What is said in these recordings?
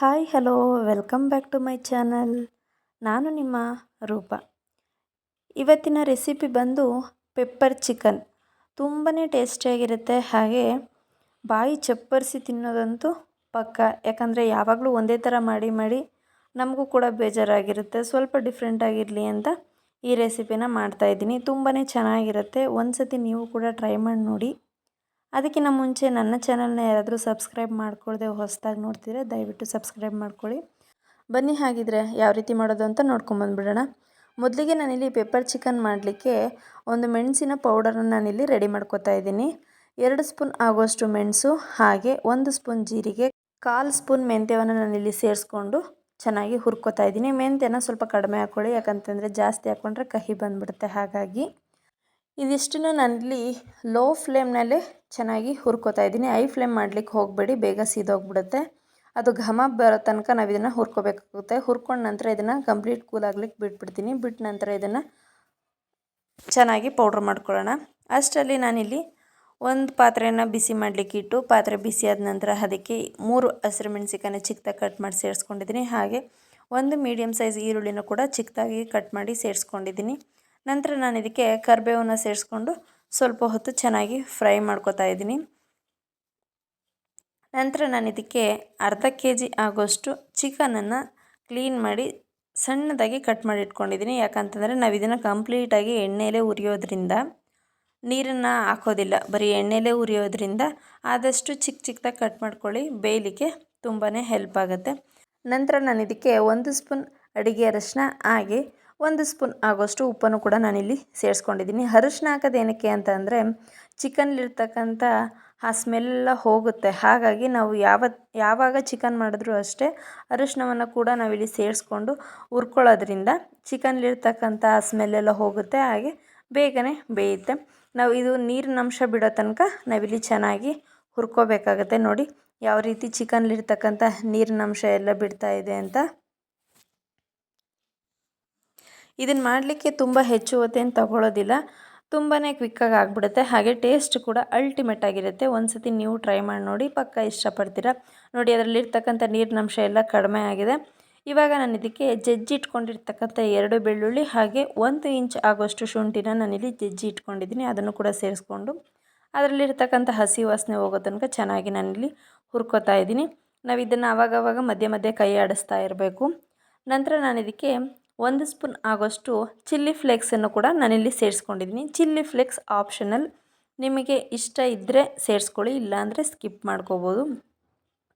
Hi, hello, welcome back to my channel. ನಾನು ನಿಮ್ಮ ರೂಪ. ಇವತ್ತಿನ ರೆಸಿಪಿ ಬಂದು ಪೆಪ್ಪರ್ ಚಿಕನ್. ತುಂಬಾ ಟೇಸ್ಟಿಯಾಗಿರುತ್ತೆ. ಹಾಗೆ ಬಾಯಿ ಚಪ್ಪರಿಸಿ ತಿನ್ನೋದಂತೂ ಪಕ್ಕ. ಯಾಕಂದರೆ ಯಾವಾಗಲೂ ಒಂದೇ ಥರ ಮಾಡಿ ಮಾಡಿ ನಮಗೂ ಕೂಡ ಬೇಜಾರಾಗಿರುತ್ತೆ. ಸ್ವಲ್ಪ ಡಿಫ್ರೆಂಟ್ ಆಗಿರಲಿ ಅಂತ ಈ ರೆಸಿಪಿನ ಮಾಡ್ತಾಯಿದ್ದೀನಿ ತುಂಬಾ ಚೆನ್ನಾಗಿರುತ್ತೆ. ಒಂದು ಸತಿ ನೀವು ಕೂಡ ಟ್ರೈ ಮಾಡಿ ನೋಡಿ. ಅದಕ್ಕಿಂತ ಮುಂಚೆ ನನ್ನ ಚಾನಲ್ನ ಯಾರಾದರೂ ಸಬ್ಸ್ಕ್ರೈಬ್ ಮಾಡ್ಕೊಳ್ಳದೆ ಹೊಸದಾಗಿ ನೋಡ್ತಿದ್ರೆ ದಯವಿಟ್ಟು ಸಬ್ಸ್ಕ್ರೈಬ್ ಮಾಡ್ಕೊಳ್ಳಿ. ಬನ್ನಿ ಹಾಗಿದ್ರೆ ಯಾವ ರೀತಿ ಮಾಡೋದು ಅಂತ ನೋಡ್ಕೊಂಬಂದ್ಬಿಡೋಣ ಮೊದಲಿಗೆ ನಾನಿಲ್ಲಿ ಪೆಪ್ಪರ್ ಚಿಕನ್ ಮಾಡಲಿಕ್ಕೆ ಒಂದು ಮೆಣಸಿನ ಪೌಡರನ್ನು ನಾನಿಲ್ಲಿ ರೆಡಿ ಮಾಡ್ಕೋತಾ ಇದ್ದೀನಿ. ಎರಡು ಸ್ಪೂನ್ ಆಗೋಷ್ಟು ಮೆಣಸು, ಹಾಗೆ ಒಂದು ಸ್ಪೂನ್ ಜೀರಿಗೆ, ಕಾಲು ಸ್ಪೂನ್ ಮೆಂತ್ಯವನ್ನು ನಾನಿಲ್ಲಿ ಸೇರಿಸ್ಕೊಂಡು ಚೆನ್ನಾಗಿ ಹುರ್ಕೋತಾ ಇದ್ದೀನಿ. ಮೆಂತ್ಯನ ಸ್ವಲ್ಪ ಕಡಿಮೆ ಹಾಕ್ಕೊಳ್ಳಿ, ಯಾಕಂತಂದರೆ ಜಾಸ್ತಿ ಹಾಕ್ಕೊಂಡ್ರೆ ಕಹಿ ಬಂದುಬಿಡುತ್ತೆ ಹಾಗಾಗಿ. ಇದಿಷ್ಟನ್ನು ನಾನಿಲ್ಲಿ ಲೋ ಫ್ಲೇಮ್ನಲ್ಲೇ ಚೆನ್ನಾಗಿ ಹುರ್ಕೋತಾ ಇದ್ದೀನಿ. ಐ ಫ್ಲೇಮ್ ಮಾಡ್ಲಿಕ್ಕೆ ಹೋಗಬೇಡಿ, ಬೇಗ ಸೀದೋಗ್ಬಿಡುತ್ತೆ. ಅದು ಘಮ ಬರೋ ತನಕ ನಾವು ಇದನ್ನು ಹುರ್ಕೋಬೇಕಾಗುತ್ತೆ. ಹುರ್ಕೊಂಡ ನಂತರ ಇದನ್ನು ಕಂಪ್ಲೀಟ್ ಕೂಲ್ ಆಗ್ಲಿಕ್ಕೆ ಬಿಟ್ಬಿಡ್ತೀನಿ. ಬಿಟ್ಟ ನಂತರ ಇದನ್ನು ಚೆನ್ನಾಗಿ ಪೌಡ್ರ್ ಮಾಡ್ಕೊಳ್ಳೋಣ. ಅಷ್ಟರಲ್ಲಿ ನಾನಿಲ್ಲಿ ಒಂದು ಪಾತ್ರೆಯನ್ನು ಬಿಸಿ ಮಾಡಲಿಕ್ಕೆ ಇಟ್ಟು, ಪಾತ್ರೆ ಬಿಸಿ ಆದ ನಂತರ ಅದಕ್ಕೆ ಮೂರು ಹಸಿರು ಮೆಣಸಿಕಾಯಿ ಚಿಕ್ಕದಾಗಿ ಕಟ್ ಮಾಡಿ ಸೇರಿಸ್ಕೊಂಡಿದ್ದೀನಿ. ಹಾಗೆ ಒಂದು ಮೀಡಿಯಮ್ ಸೈಜ್ ಈರುಳ್ಳಿನೂ ಕೂಡ ಚಿಕ್ಕದಾಗಿ ಕಟ್ ಮಾಡಿ ಸೇರಿಸ್ಕೊಂಡಿದ್ದೀನಿ. ನಂತರ ನಾನು ಇದಕ್ಕೆ ಕರಿಬೇವನ್ನು ಸೇರಿಸ್ಕೊಂಡು ಸ್ವಲ್ಪ ಹೊತ್ತು ಚೆನ್ನಾಗಿ ಫ್ರೈ ಮಾಡ್ಕೋತಾ ಇದ್ದೀನಿ. ನಂತರ ನಾನು ಇದಕ್ಕೆ ಅರ್ಧ ಕೆ ಜಿ ಆಗೋಷ್ಟು ಚಿಕನನ್ನು ಕ್ಲೀನ್ ಮಾಡಿ ಸಣ್ಣದಾಗಿ ಕಟ್ ಮಾಡಿ ಇಟ್ಕೊಂಡಿದ್ದೀನಿ. ಯಾಕಂತಂದರೆ ನಾವು ಇದನ್ನು ಕಂಪ್ಲೀಟಾಗಿ ಎಣ್ಣೆಲೇ ಉರಿಯೋದ್ರಿಂದ ನೀರನ್ನು ಹಾಕೋದಿಲ್ಲ. ಬರೀ ಎಣ್ಣೆಲೇ ಉರಿಯೋದ್ರಿಂದ ಆದಷ್ಟು ಚಿಕ್ಕ ಚಿಕ್ಕದಾಗಿ ಕಟ್ ಮಾಡ್ಕೊಳ್ಳಿ, ಬೇಯಲಿಕ್ಕೆ ತುಂಬಾ ಹೆಲ್ಪ್ ಆಗುತ್ತೆ. ನಂತರ ನಾನು ಇದಕ್ಕೆ ಒಂದು ಸ್ಪೂನ್ ಅಡುಗೆ ಅರಶಿನ ಹಾಗೆ ಒಂದು ಸ್ಪೂನ್ ಆಗೋಷ್ಟು ಉಪ್ಪನ್ನು ಕೂಡ ನಾನಿಲ್ಲಿ ಸೇರಿಸ್ಕೊಂಡಿದ್ದೀನಿ. ಅರಿಶಿನ ಹಾಕೋದೇನಕ್ಕೆ ಅಂತ ಅಂದರೆ ಚಿಕನ್ಲಿರ್ತಕ್ಕಂಥ ಆ ಸ್ಮೆಲ್ಲ ಹೋಗುತ್ತೆ. ಹಾಗಾಗಿ ನಾವು ಯಾವ ಯಾವಾಗ ಚಿಕನ್ ಮಾಡಿದ್ರೂ ಅಷ್ಟೇ ಅರಿಶಿನವನ್ನು ಕೂಡ ನಾವಿಲ್ಲಿ ಸೇರಿಸ್ಕೊಂಡು ಹುರ್ಕೊಳ್ಳೋದ್ರಿಂದ ಚಿಕನ್ಲಿರ್ತಕ್ಕಂಥ ಆ ಸ್ಮೆಲ್ಲೆಲ್ಲ ಹೋಗುತ್ತೆ, ಹಾಗೆ ಬೇಗನೆ ಬೇಯುತ್ತೆ. ನಾವು ಇದು ನೀರಿನ ಅಂಶ ಬಿಡೋ ತನಕ ನಾವಿಲ್ಲಿ ಚೆನ್ನಾಗಿ ಹುರ್ಕೋಬೇಕಾಗತ್ತೆ ನೋಡಿ. ಯಾವ ರೀತಿ ಚಿಕನ್ಲಿರ್ತಕ್ಕಂಥ ನೀರಿನ ಅಂಶ ಎಲ್ಲ ಬಿಡ್ತಾ ಇದೆ ಅಂತ ಇದನ್ನು ಮಾಡಲಿಕ್ಕೆ ತುಂಬ ಹೆಚ್ಚು ಹೊತ್ತೇನು ತಗೊಳ್ಳೋದಿಲ್ಲ ತುಂಬಾ ಕ್ವಿಕ್ಕಾಗಿ ಆಗಿಬಿಡುತ್ತೆ. ಹಾಗೆ ಟೇಸ್ಟ್ ಕೂಡ ಅಲ್ಟಿಮೇಟ್ ಆಗಿರುತ್ತೆ. ಒಂದು ಸತಿ ನೀವು ಟ್ರೈ ಮಾಡಿ ನೋಡಿ, ಪಕ್ಕ ಇಷ್ಟಪಡ್ತೀರಾ? ನೋಡಿ, ಅದರಲ್ಲಿರ್ತಕ್ಕಂಥ ನೀರಿನಂಶ ಎಲ್ಲ ಕಡಿಮೆ ಆಗಿದೆ. ಇವಾಗ ನಾನು ಇದಕ್ಕೆ ಜಜ್ಜಿ ಇಟ್ಕೊಂಡಿರ್ತಕ್ಕಂಥ ಎರಡು ಬೆಳ್ಳುಳ್ಳಿ ಹಾಗೆ ಒಂದು ಇಂಚ್ ಆಗೋಷ್ಟು ಶುಂಠಿನ ನಾನಿಲ್ಲಿ ಜಜ್ಜಿ ಇಟ್ಕೊಂಡಿದ್ದೀನಿ. ಅದನ್ನು ಕೂಡ ಸೇರಿಸ್ಕೊಂಡು ಅದರಲ್ಲಿರ್ತಕ್ಕಂಥ ಹಸಿ ವಾಸನೆ ಹೋಗೋ ತನಕ ಚೆನ್ನಾಗಿ ನಾನಿಲ್ಲಿ ಹುರ್ಕೋತಾ ಇದ್ದೀನಿ. ನಾವು ಇದನ್ನು ಆವಾಗವಾಗ ಮಧ್ಯೆ ಮಧ್ಯೆ ಕೈ ಆಡಿಸ್ತಾ ಇರಬೇಕು. ನಂತರ ನಾನು ಇದಕ್ಕೆ ಒಂದು ಸ್ಪೂನ್ ಆಗೋಷ್ಟು ಚಿಲ್ಲಿ ಫ್ಲೇಕ್ಸನ್ನು ಕೂಡ ನಾನಿಲ್ಲಿ ಸೇರಿಸ್ಕೊಂಡಿದ್ದೀನಿ. Chilli flakes optional. ನಿಮಗೆ ಇಷ್ಟ ಇದ್ದರೆ ಸೇರಿಸ್ಕೊಳ್ಳಿ, ಇಲ್ಲಾಂದರೆ ಸ್ಕಿಪ್ ಮಾಡ್ಕೋಬೋದು.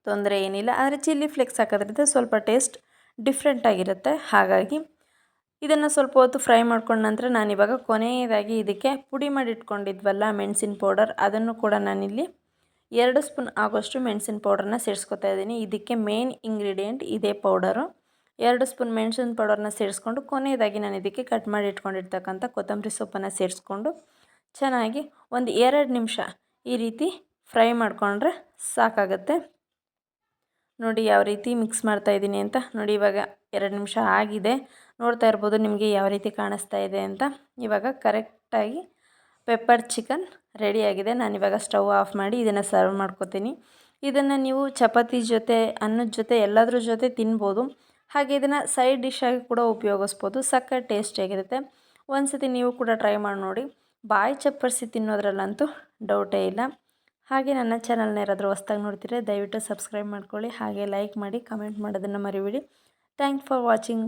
ತೊಂದರೆ ಏನಿಲ್ಲ. ಆದರೆ ಚಿಲ್ಲಿ ಫ್ಲೇಕ್ಸ್ ಹಾಕೋದ್ರಿಂದ ಸ್ವಲ್ಪ ಟೇಸ್ಟ್ ಡಿಫ್ರೆಂಟ್ ಆಗಿರುತ್ತೆ. ಹಾಗಾಗಿ ಇದನ್ನು ಸ್ವಲ್ಪ ಹೊತ್ತು ಫ್ರೈ ಮಾಡ್ಕೊಂಡ ನಂತರ ನಾನಿವಾಗ ಕೊನೆಯದಾಗಿ ಇದಕ್ಕೆ ಪುಡಿ ಮಾಡಿಟ್ಕೊಂಡಿದ್ವಲ್ಲ ಮೆಣಸಿನ ಪೌಡರ್, ಅದನ್ನು ಕೂಡ ನಾನಿಲ್ಲಿ ಎರಡು ಸ್ಪೂನ್ ಆಗೋಷ್ಟು ಮೆಣಸಿನ ಪೌಡರ್ನ ಸೇರಿಸ್ಕೊತಾ ಇದ್ದೀನಿ. ಇದಕ್ಕೆ ಮೇನ್ ಇಂಗ್ರೀಡಿಯೆಂಟ್ ಇದೇ ಪೌಡರು. ಎರಡು ಸ್ಪೂನ್ ಮೆಣಸಿನ ಪೌಡರ್ನ ಸೇರಿಸ್ಕೊಂಡು ಕೊನೆಯದಾಗಿ ನಾನು ಇದಕ್ಕೆ ಕಟ್ ಮಾಡಿ ಇಟ್ಕೊಂಡಿರ್ತಕ್ಕಂಥ ಕೊತ್ತಂಬರಿ ಸೊಪ್ಪನ್ನು ಸೇರಿಸ್ಕೊಂಡು ಚೆನ್ನಾಗಿ ಒಂದು ಎರಡು ನಿಮಿಷ ಈ ರೀತಿ ಫ್ರೈ ಮಾಡಿಕೊಂಡ್ರೆ ಸಾಕಾಗುತ್ತೆ. ನೋಡಿ ಯಾವ ರೀತಿ ಮಿಕ್ಸ್ ಮಾಡ್ತಾ ಇದ್ದೀನಿ ಅಂತ. ನೋಡಿ ಇವಾಗ ಎರಡು ನಿಮಿಷ ಆಗಿದೆ. ನೋಡ್ತಾ ಇರ್ಬೋದು ನಿಮಗೆ ಯಾವ ರೀತಿ ಕಾಣಿಸ್ತಾ ಇದೆ ಅಂತ. ಇವಾಗ ಕರೆಕ್ಟಾಗಿ ಪೆಪ್ಪರ್ ಚಿಕನ್ ರೆಡಿಯಾಗಿದೆ ನಾನಿವಾಗ ಸ್ಟವ್ ಆಫ್ ಮಾಡಿ ಇದನ್ನು ಸರ್ವ್ ಮಾಡ್ಕೋತೀನಿ. ಇದನ್ನು ನೀವು ಚಪಾತಿ ಜೊತೆ, ಅನ್ನದ ಜೊತೆ, ಎಲ್ಲದರ ಜೊತೆ ತಿನ್ಬೋದು. ಹಾಗೆ ಇದನ್ನು ಸೈಡ್ ಡಿಶ್ಶಾಗಿ ಕೂಡ ಉಪಯೋಗಿಸ್ಬೋದು. ಸಕ್ಕರೆ ಟೇಸ್ಟಿಯಾಗಿರುತ್ತೆ ಒಂದು ಸತಿ ನೀವು ಕೂಡ ಟ್ರೈ ಮಾಡಿ ನೋಡಿ. ಬಾಯಿ ಚಪ್ಪರಿಸಿ ತಿನ್ನೋದ್ರಲ್ಲಂತೂ ಡೌಟೇ ಇಲ್ಲ. ಹಾಗೆ ನನ್ನ ಚಾನಲ್ನ ಯಾರಾದರೂ ಹೊಸ್ದಾಗಿ ನೋಡ್ತಿದ್ರೆ ದಯವಿಟ್ಟು ಸಬ್ಸ್ಕ್ರೈಬ್ ಮಾಡ್ಕೊಳ್ಳಿ. ಹಾಗೆ ಲೈಕ್ ಮಾಡಿ ಕಮೆಂಟ್ ಮಾಡೋದನ್ನು ಮರಿಬೇಡಿ. Thank for watching